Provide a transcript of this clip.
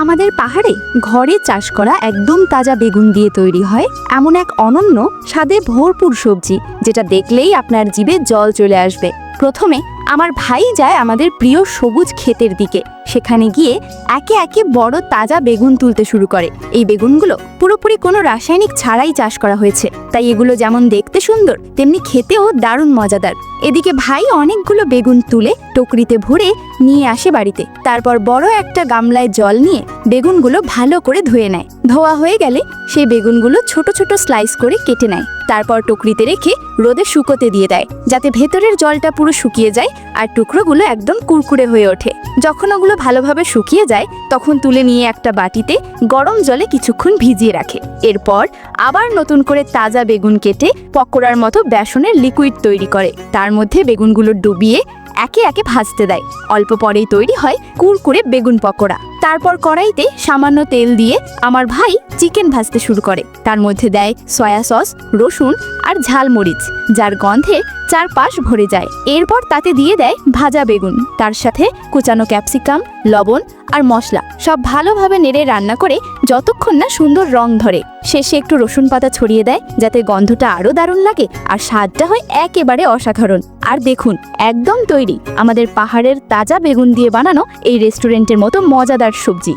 আমাদের পাহাড়ে ঘরে চাষ করা একদম তাজা বেগুন দিয়ে তৈরি হয়। এমন এক অনন্য, স্বাদে ভরপুর সবজি, যেটা দেখলেই আপনার জীবে জল চলে আসবে। প্রথমে আমার ভাই যায় আমাদের প্রিয় সবুজ ক্ষেতের দিকে। সেখানে গিয়ে একে একে বড় তাজা বেগুন তুলতে শুরু করে। এই বেগুনগুলো পুরোপুরি কোনো রাসায়নিক ছাড়াই চাষ করা হয়েছে। তাই এগুলো যেমন দেখতে সুন্দর, তেমনি খেতেও দারুণ মজাদার। এদিকে ভাই অনেকগুলো বেগুন তুলে টকরিতে ভরে নিয়ে আসে বাড়িতে। তারপর বড় একটা গামলায় জল নিয়ে বেগুনগুলো ভালো করে ধুয়ে নেয়। ধোয়া হয়ে গেলে সেই বেগুনগুলো ছোট ছোট স্লাইস করে কেটে নেয়। তারপর টকরিতে রেখে রোদে শুকোতে দিয়ে দেয়, যাতে ভেতরের জলটা পুরো শুকিয়ে যায় আর টুকরোগুলো একদম কুরকুরে হয়ে ওঠে। যখন ওগুলো ভালোভাবে শুকিয়ে যায়, তখন তুলে নিয়ে একটা বাটিতে গরম জলে কিছুক্ষণ ভিজিয়ে রাখে। এরপর আবার নতুন করে তাজা বেগুন কেটে পকোড়ার মতো বেসনের লিকুইড তৈরি করে। তার মধ্যে বেগুনগুলো ডুবিয়ে একে একে ভাজতে দেয়। অল্প পরেই তৈরি হয় কুড়কুড়ে বেগুন পকোড়া। তারপর কড়াইতে সামান্য তেল দিয়ে আমার ভাই চিকেন ভাজতে শুরু করে। তার মধ্যে দেয় সয়া সস, রসুন আর ঝালমরিচ যার গন্ধে চারপাশ ভরে যায়। এরপর তাতে দিয়ে দেয় ভাজা বেগুন, তার সাথে কুচানো ক্যাপসিকাম, লবণ আর মশলা, সব ভালোভাবে নেড়ে রান্না করে যতক্ষণ না সুন্দর রং ধরে। শেষে একটু রসুন পাতা ছড়িয়ে দেয়, যাতে গন্ধটা আরও দারুণ লাগে আর স্বাদটা হয় একেবারে অসাধারণ। আর দেখুন, একদম তৈরি। আমাদের পাহাড়ের তাজা বেগুন দিয়ে বানানো এই রেস্টুরেন্টের মতো মজাদার সবজি।